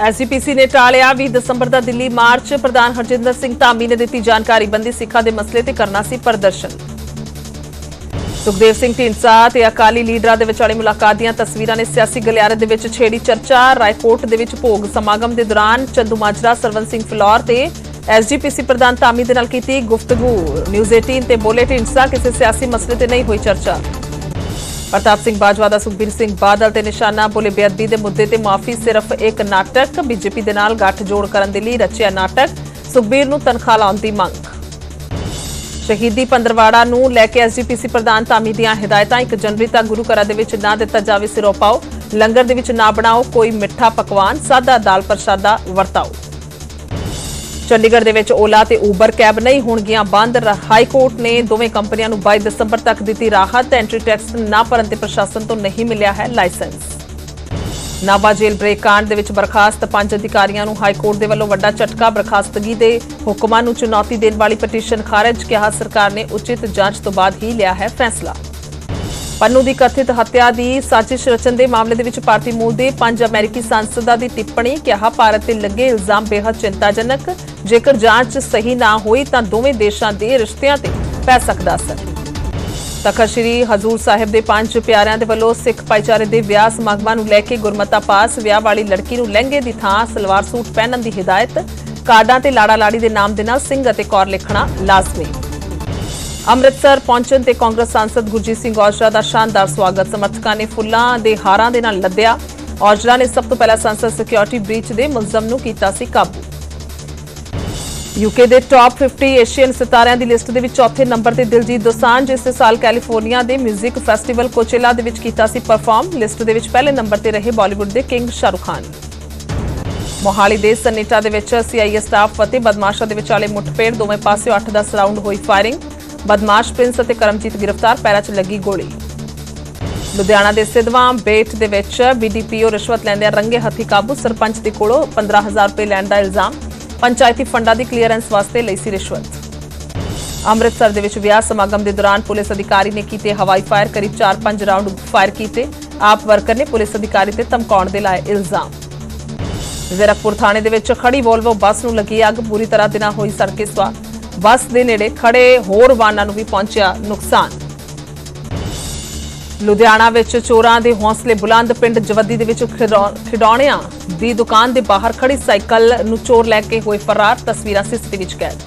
SGPC ਨੇ ਟਾਲਿਆ 20 ਦਸੰਬਰ ਦਾ Delhi March. ਪ੍ਰਧਾਨ ਹਰਜਿੰਦਰ ਸਿੰਘ ਧਾਮੀ ਨੇ ਦਿੱਤੀ ਜਾਣਕਾਰੀ ਬੰਦੀ ਸਿੱਖਾਂ ਦੇ ਮਸਲੇ ਤੇ ਕਰਨਾ ਸੀ ਪ੍ਰਦਰਸ਼ਨ। ਸੁਖਦੇਵ ਸਿੰਘ ਢੀਂਡਸਾ ਤੇ ਅਕਾਲੀ ਲੀਡਰਾਂ ਦੇ ਵਿਚਾਲੇ ਮੁਲਾਕਾਤ ਦੀਆਂ ਤਸਵੀਰਾਂ ਨੇ ਸਿਆਸੀ ਗਲਿਆਰੇ ਦੇ ਵਿੱਚ ਛੇੜੀ ਚਰਚਾ, ਰਾਏਕੋਟ ਦੇ ਵਿੱਚ ਭੋਗ ਸਮਾਗਮ ਦੇ ਦੌਰਾਨ ਚੰਦੂ ਮਾਜਰਾ, ਸਰਵਨ ਸਿੰਘ ਫਲੌਰ ਤੇ ਐਸਜੀਪੀਸੀ ਪ੍ਰਧਾਨ ਧਾਮੀ ਦੇ ਨਾਲ ਕੀਤੀ ਗੁਫ਼ਤਗੂ। ਨਿਊਜ਼ 18 ਤੇ ਬੋਲੇ ਢੀਂਡਸਾ ਕਿਸੇ ਸਿਆਸੀ ਮਸਲੇ ਤੇ ਨਹੀਂ ਹੋਈ ਚਰਚਾ। ਪ੍ਰਤਾਪ ਸਿੰਘ ਬਾਜਵਾ ਦਾ ਸੁਖਬੀਰ ਸਿੰਘ ਬਾਦਲ ਤੇ ਨਿਸ਼ਾਨਾ ਬੋਲੇ ਬੇਅਦਬੀ ਦੇ ਮੁੱਦੇ ਤੇ ਮਾਫੀ ਸਿਰਫ ਇੱਕ ਨਾਟਕ, ਬੀਜੇਪੀ ਦੇ ਨਾਲ ਗੱਠਜੋੜ ਕਰਨ ਦੇ ਲਈ ਰਚਿਆ ਨਾਟਕ। ਸੁਖਬੀਰ ਨੂੰ ਤਨਖਾਹ ਲਾਉਣ ਦੀ ਮੰਗ। ਸ਼ਹੀਦੀ ਪੰਦਰਵਾੜਾ ਨੂੰ ਲੈ ਕੇ ਐਸਜੀਪੀਸੀ ਪ੍ਰਧਾਨ ਧਾਮੀ ਦੀਆਂ ਹਦਾਇਤਾਂ 1 ਜਨਵਰੀ ਤੱਕ ਗੁਰੂ ਘਰਾਂ ਦੇ ਵਿੱਚ ਨਾ ਦਿੱਤਾ ਜਾਵੇ ਸਿਰੋਂ ਪਾਓ ਲੰਗਰ ਦੇ ਵਿੱਚ ਨਾ ਬਣਾਓ, ਕੋਈ ਮਿੱਠਾ ਪਕਵਾਨ, ਸਾਦਾ ਦਾਲ ਪ੍ਰਸ਼ਾਦਾ ਵਰਤਾਓ। ਚੰਡੀਗੜ੍ਹ ਦੇ ਵਿੱਚ ਓਲਾ ਤੇ ਉਬਰ ਕੈਬ ਨਹੀਂ ਹੋਣਗੀਆਂ ਬੰਦ। ਹਾਈ ਕੋਰਟ ਨੇ ਦੋਵੇਂ ਕੰਪਨੀਆਂ ਨੂੰ 22 ਦਸੰਬਰ ਤੱਕ ਦਿੱਤੀ ਰਾਹਤ। ਐਂਟਰੀ ਟੈਕਸ ਨਾ ਭਰਨ ਤੇ ਪ੍ਰਸ਼ਾਸਨ ਤੋਂ ਨਹੀਂ ਮਿਲਿਆ ਹੈ ਲਾਇਸੈਂਸ। ਨਾਭਾ ਜੇਲ ਬ੍ਰੇਕ ਕਾਂਡ ਦੇ ਵਿੱਚ ਬਰਖਾਸਤ। ਪੰਜ ਅਧਿਕਾਰੀਆਂ ਨੂੰ ਹਾਈ ਕੋਰਟ ਦੇ ਵੱਲੋਂ ਵੱਡਾ ਝਟਕਾ। ਬਰਖਾਸਤਗੀ ਦੇ ਹੁਕਮਾਂ ਨੂੰ ਚੁਣੌਤੀ ਦੇਣ ਵਾਲੀ ਪਟੀਸ਼ਨ ਖਾਰਜ, ਕਿਹਾ ਸਰਕਾਰ ਨੇ ਉਚਿਤ ਜਾਂਚ ਤੋਂ ਬਾਅਦ ਹੀ ਲਿਆ ਹੈ ਫੈਸਲਾ। ਪੰਨੂ ਦੀ ਕਥਿਤ ਹੱਤਿਆ ਦੀ ਸਾਜ਼ਿਸ਼ ਰਚਨ ਦੇ ਮਾਮਲੇ ਦੇ ਵਿੱਚ ਭਾਰਤੀ ਮੂਲ ਦੇ ਪੰਜ ਅਮਰੀਕੀ ਸੰਸਦਾਂ ਦੀ ਟਿੱਪਣੀ, ਕਿਹਾ ਭਾਰਤ ਤੇ ਲੱਗੇ ਇਲਜ਼ਾਮ ਬੇहद ਚਿੰਤਾਜਨਕ। ਜੇਕਰ ਜਾਂਚ ਸਹੀ ਨਾ ਹੋਈ ਤਾਂ ਦੋਵੇਂ ਦੇਸ਼ਾਂ ਦੇ ਰਿਸ਼ਤਿਆਂ ਤੇ ਪੈ ਸਕਦਾ ਅਸਰ ਤਖਤ ਸ੍ਰੀ ਹਜ਼ੂਰ ਸਾਹਿਬ ਦੇ ਪੰਜ ਪਿਆਰਿਆਂ ਦੇ ਵੱਲੋਂ ਸਿੱਖ ਭਾਈਚਾਰੇ ਦੇ ਵਿਆਹ ਸਮਾਗਮਾਂ ਨੂੰ ਲੈ ਕੇ ਗੁਰਮਤਾ ਪਾਸ, ਵਿਆਹ ਵਾਲੀ ਲੜਕੀ ਨੂੰ ਲਹਿੰਗੇ ਦੀ ਥਾਂ, ਸਲਵਾਰ ਸੂਟ ਪਹਿਨਣ ਦੀ ਹਦਾਇਤ, ਕਾਰਡਾਂ ਤੇ ਲਾੜਾ ਲਾੜੀ ਦੇ ਨਾਮ ਦੇ ਨਾਲ ਸਿੰਘ ਅਤੇ ਕੌਰ ਲਿਖਣਾ ਲਾਜ਼ਮੀ। ਅੰਮ੍ਰਿਤਸਰ ਪਹੁੰਚਣ ਤੇ ਕਾਂਗਰਸ ਸਾਂਸਦ ਗੁਰਜੀਤ ਸਿੰਘ ਔਜਲਾ ਦਾ ਸ਼ਾਨਦਾਰ ਸਵਾਗਤ। ਸਮਰਥਕਾਂ ਨੇ ਫੁੱਲਾਂ ਦੇ ਹਾਰਾਂ ਦੇ ਨਾਲ ਲੱਦਿਆ। ਔਜਲਾ ਨੇ ਸਭ ਤੋਂ ਪਹਿਲਾਂ ਸੰਸਦ ਸਿਕਿਉਰਿਟੀ ਬ੍ਰੀਚ ਦੇ ਮੁਲਜ਼ਮ ਨੂੰ ਕੀਤਾ ਸੀ ਕਾਬੂ। ਯੂਕੇ ਦੇ ਟਾਪ 50 ਏਸ਼ੀਅਨ ਸਿਤਾਰਿਆਂ ਦੀ ਲਿਸਟ ਦੇ ਵਿੱਚ ਚੌਥੇ ਨੰਬਰ ਤੇ ਦਿਲਜੀਤ ਦੋਸਾਂਝ ਇਸ ਸਾਲ ਕੈਲੀਫੋਰਨੀਆ ਦੇ 뮤직 ਫੈਸਟੀਵਲ ਕੋਚੇਲਾ ਦੇ ਵਿੱਚ ਕੀਤਾ ਸੀ ਪਰਫਾਰਮ ਲਿਸਟ ਦੇ ਵਿੱਚ ਪਹਿਲੇ ਨੰਬਰ ਤੇ ਰਹੇ ਬਾਲੀਵੁੱਡ ਦੇ ਕਿੰਗ ਸ਼ਾਹਰੁਖ ਖਾਨ। ਮੋਹਾਲੀ ਦੇ ਸਨੇਟਾ ਦੇ ਵਿੱਚ ਸੀਆਈਏ ਸਟਾਫ ਅਤੇ ਬਦਮਾਸ਼ਾਂ ਦੇ ਵਿਚਾਲੇ ਮੁੱਠਭੇੜ, ਦੋਵੇਂ ਪਾਸਿਓਂ 8-10 ਰਾਉਂਡ ਹੋਈ ਫਾਇਰਿੰਗ ਬਦਮਾਸ਼ ਪ੍ਰਿੰਸ ਅਤੇ ਕਰਮਜੀਤ ਗ੍ਰਿਫਤਾਰ, ਪੈਰਾਂ 'ਚ ਲੱਗੀ ਗੋਲੀ। ਲੁਧਿਆਣਾ ਦੇ ਸਿਧਵਾਂ ਬੇਟ ਦੇ ਵਿੱਚ ਬੀਡੀਪੀਓ ਰਿਸ਼ਵਤ ਲੈਂਦਿਆਂ ਰੰਗੇ ਹੱਥੀ ਕਾਬੂ, ਸਰਪੰਚ ਦੇ ਕੋਲੋਂ 15000 ਰੁਪਏ ਲੈਣ ਦਾ ਇਲਜ਼ਾਮ, ਪੰਚਾਇਤੀ ਫੰਡਾਂ ਦੀ ਕਲੀਅਰੈਂਸ ਵਾਸਤੇ ਲਈ ਸੀ ਰਿਸ਼ਵਤ। ਅੰਮ੍ਰਿਤਸਰ ਦੇ ਵਿੱਚ ਵਿਆਹ ਸਮਾਗਮ ਦੇ ਦੌਰਾਨ ਪੁਲਿਸ ਅਧਿਕਾਰੀ ਨੇ ਕੀਤੇ ਹਵਾਈ ਫਾਇਰ, ਕਰੀਬ 4-5 ਰਾਉਂਡ ਫਾਇਰ ਕੀਤੇ। ਆਪ ਵਰਕਰ ਨੇ ਪੁਲਿਸ ਅਧਿਕਾਰੀ ਤੇ ਧਮਕਾਉਣ ਦੇ ਲਾਏ ਇਲਜ਼ਾਮ। ਜ਼ੀਰਕਪੁਰ ਥਾਣੇ ਦੇ ਵਿੱਚ ਖੜੀ ਵੋਲਵੋ ਬੱਸ ਨੂੰ ਲੱਗੀ ਅੱਗ ਪੂਰੀ ਤਰ੍ਹਾਂ ਦੇ ਨਾਲ ਹੋਈ ਸੜਕੇ ਸਵਾ ਬੱਸ ਦੇ ਨੇੜੇ ਖੜੇ ਹੋਰ ਵਾਹਨਾਂ ਨੂੰ ਵੀ ਪਹੁੰਚਿਆ ਨੁਕਸਾਨ। ਲੁਧਿਆਣਾ ਵਿੱਚ ਚੋਰਾਂ ਦੇ ਹੌਸਲੇ ਬੁਲੰਦ ਪਿੰਡ ਜਵੱਦੀ ਦੇ ਵਿੱਚ ਖਿਡੌਣਿਆਂ ਦੀ ਦੁਕਾਨ ਦੇ ਬਾਹਰ ਖੜੀ ਸਾਈਕਲ ਨੂੰ ਚੋਰ ਲੈ ਕੇ ਹੋਏ ਫਰਾਰ, ਤਸਵੀਰਾਂ ਸੀਸੀਟੀਵੀ ਵਿੱਚ ਕੈਦ।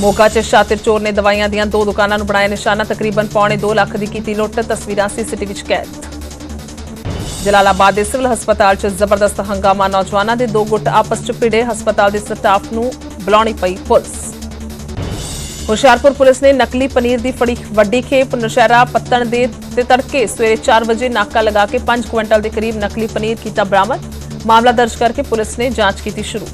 ਮੋਗਾ 'ਚ ਸ਼ਾਤਿਰ ਚੋਰ ਨੇ ਦਵਾਈਆਂ ਦੀਆਂ ਦੋ ਦੁਕਾਨਾਂ ਨੂੰ ਬਣਾਇਆ ਨਿਸ਼ਾਨਾ, ਤਕਰੀਬਨ ਪੌਣੇ 2 ਲੱਖ ਦੀ ਕੀਤੀ ਲੁੱਟ, ਤਸਵੀਰਾਂ ਸੀਸੀਟੀਵੀ ਵਿੱਚ ਕੈਦ। ਜਲਾਲਾਬਾਦ ਦੇ ਸਿਵਲ ਹਸਪਤਾਲ 'ਚ ਜ਼ਬਰਦਸਤ ਹੰਗਾਮਾ, ਨੌਜਵਾਨਾਂ ਦੇ ਦੋ ਗੁੱਟ ਆਪਸ 'ਚ ਭਿੜੇ, ਹਸਪਤਾਲ ਦੇ ਸਟਾਫ ਨੂੰ ਬੁਲਾਉਣੀ ਪਈ ਪੁਲਿਸ। ਹੁਸ਼ਿਆਰਪੁਰ ਪੁਲਿਸ ਨੇ ਨਕਲੀ ਪਨੀਰ ਦੀ ਫੜੀ ਵੱਡੀ ਖੇਪ। ਨਸ਼ਹਿਰਾ ਪੱਤਣ ਦੇ ਤੇ ਤੜਕੇ ਸਵੇਰੇ 4 ਵਜੇ ਨਾਕਾ ਲਗਾ ਕੇ 5 ਕੁਇੰਟਲ ਦੇ ਕਰੀਬ ਨਕਲੀ ਪਨੀਰ ਕੀਤਾ ਬਰਾਮਦ। ਮਾਮਲਾ ਦਰਜ ਕਰਕੇ ਪੁਲਿਸ ਨੇ ਜਾਂਚ ਕੀਤੀ ਸ਼ੁਰੂ।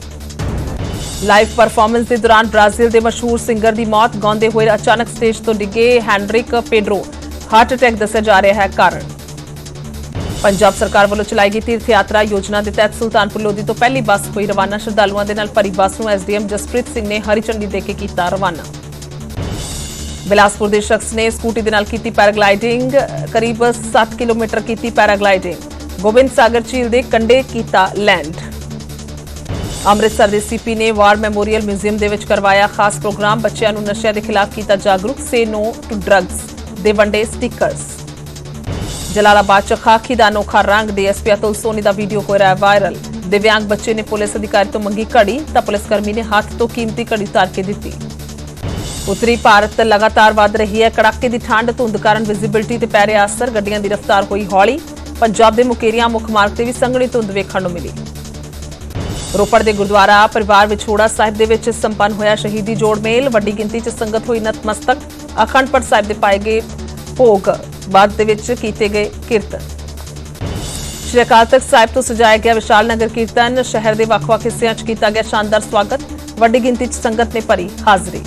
ਲਾਈਵ ਪਰਫਾਰਮੈਂਸ ਦੇ ਦੌਰਾਨ ਬ੍ਰਾਜ਼ੀਲ ਦੇ ਮਸ਼ਹੂਰ ਸਿੰਗਰ ਦੀ ਮੌਤ ਗਾਉਂਦੇ ਹੋਏ ਅਚਾਨਕ ਸਟੇਜ ਤੋਂ ਡਿੱਗੇ ਹੈਨਰਿਕ ਪੇਡਰੋ। ਹਾਰਟ ਅਟੈਕ ਦੱਸਿਆ ਜਾ ਰਿਹਾ ਹੈ ਕਾਰਨ। ਪੰਜਾਬ ਸਰਕਾਰ ਵੱਲੋਂ ਚਲਾਈ ਗਈ ਤੀਰਥ ਯਾਤਰਾ ਯੋਜਨਾ ਦੇ ਤਹਿਤ ਸੁਲਤਾਨਪੁਰ ਲੋਧੀ ਤੋਂ ਪਹਿਲੀ ਬੱਸ ਹੋਈ ਰਵਾਨਾ। ਸ਼ਰਧਾਲੂਆਂ ਦੇ ਨਾਲ ਭਰੀ ਬੱਸ ਨੂੰ ਐਸਡੀਐਮ ਜਸਪ੍ਰੀਤ ਸਿੰਘ ਨੇ ਹਰੀ ਝੰਡੀ ਦੇ ਕੇ ਕੀਤਾ ਰਵਾਨਾ। ਬਿਲਾਸਪੁਰ ਦੇ ਸ਼ਖਸ ਨੇ ਸਕੂਟੀ ਦੇ ਨਾਲ ਕੀਤੀ ਪੈਰਾਗਲਾਈਡਿੰਗ, ਕਰੀਬ 7 ਕਿਲੋਮੀਟਰ ਕੀਤੀ ਪੈਰਾਗਲਾਈਡਿੰਗ। ਗੋਬਿੰਦ ਸਾਗਰ ਝੀਲ ਦੇ ਕੰਢੇ ਕੀਤਾ ਲੈਂਡ। ਅੰਮ੍ਰਿਤਸਰ ਦੇ ਸੀਪੀ ਨੇ ਵਾਰ ਮੈਮੋਰੀਅਲ ਮਿਊਜ਼ੀਅਮ ਦੇ ਵਿੱਚ ਕਰਵਾਇਆ ਖਾਸ ਪ੍ਰੋਗਰਾਮ, ਬੱਚਿਆਂ ਨੂੰ ਨਸ਼ਿਆਂ ਦੇ ਖਿਲਾਫ ਕੀਤਾ ਜਾਗਰੂਕ, ਸੇ ਨੋ ਟੂ ਡਰੱਗਸ ਦੇ ਵੰਡੇ ਸਟickers ਜਲਾਲਾਬਾਦ ਚ ਖਾਕੀ ਦਾ ਅਨੋਖਾ ਰੰਗ, ਡੀਐਸਪੀ ਅਤੁਲ ਸੋਨੀ ਦਾ ਵੀਡੀਓ ਹੋ ਰਿਹਾ ਵਾਇਰਲ। ਦਿਵਿਆਂਗ ਬੱਚੇ ਨੇ ਪੁਲਿਸ ਅਧਿਕਾਰੀ ਤੋਂ ਮੰਗੀ ਘੜੀ, ਤਾਂ ਪੁਲਿਸ ਕਰਮੀ ਨੇ ਹੱਥ ਤੋਂ ਕੀਮਤੀ ਘੜੀ ਤਾਰ ਕੇ ਦਿੱਤੀ। ਉੱਤਰੀ ਭਾਰਤ ਲਗਾਤਾਰ ਵੱਧ ਰਹੀ ਹੈ। ਕੜਾਕੇ ਦੀ ਠੰਡ, ਧੁੰਦ ਕਾਰਨ ਵਿਜ਼ਿਬਿਲਟੀ ਤੇ ਪੈ ਰਿਹਾ ਅਸਰ। ਗੱਡੀਆਂ ਦੀ ਰਫ਼ਤਾਰ ਹੋਈ ਹੌਲੀ। ਪੰਜਾਬ ਦੇ ਮੁਕੇਰੀਆਂ ਮੁੱਖ ਮਾਰਗ ਤੇ ਵੀ ਸੰਘਣੀ ਧੁੰਦ ਵੇਖਣ ਨੂੰ ਮਿਲੀ। ਰੋਪੜ ਦੇ ਗੁਰਦੁਆਰਾ ਪਰਿਵਾਰ ਵਿਛੋੜਾ ਸਾਹਿਬ ਦੇ ਵਿੱਚ ਸੰਪੰਨ ਹੋਇਆ ਸ਼ਹੀਦੀ ਜੋੜ ਮੇਲ। ਵੱਡੀ ਗਿਣਤੀ 'ਚ ਸੰਗਤ ਹੋਈ ਨਤਮਸਤਕ। ਅਖੰਡ ਪਾਠ ਸਾਹਿਬ ਦੇ ਪਾਏ ਗਏ ਭੋਗ। ਬਾਅਦ ਦੇ ਵਿੱਚ ਕੀਤੇ ਗਏ ਕੀਰਤਨ। ਸ਼੍ਰੀ ਅਕਾਲ ਤਖਤ ਸਾਹਿਬ ਤੋਂ ਸਜਾਇਆ ਗਿਆ ਵਿਸ਼ਾਲ ਨਗਰ ਕੀਰਤਨ। ਸ਼ਹਿਰ ਦੇ ਵੱਖ-ਵੱਖ ਹਿੱਸਿਆਂ 'ਚ ਕੀਤਾ ਗਿਆ ਸ਼ਾਨਦਾਰ ਸਵਾਗਤ। ਵੱਡੀ ਗਿਣਤੀ 'ਚ ਸੰਗਤ ਨੇ ਭਰੀ ਹਾਜ਼ਰੀ।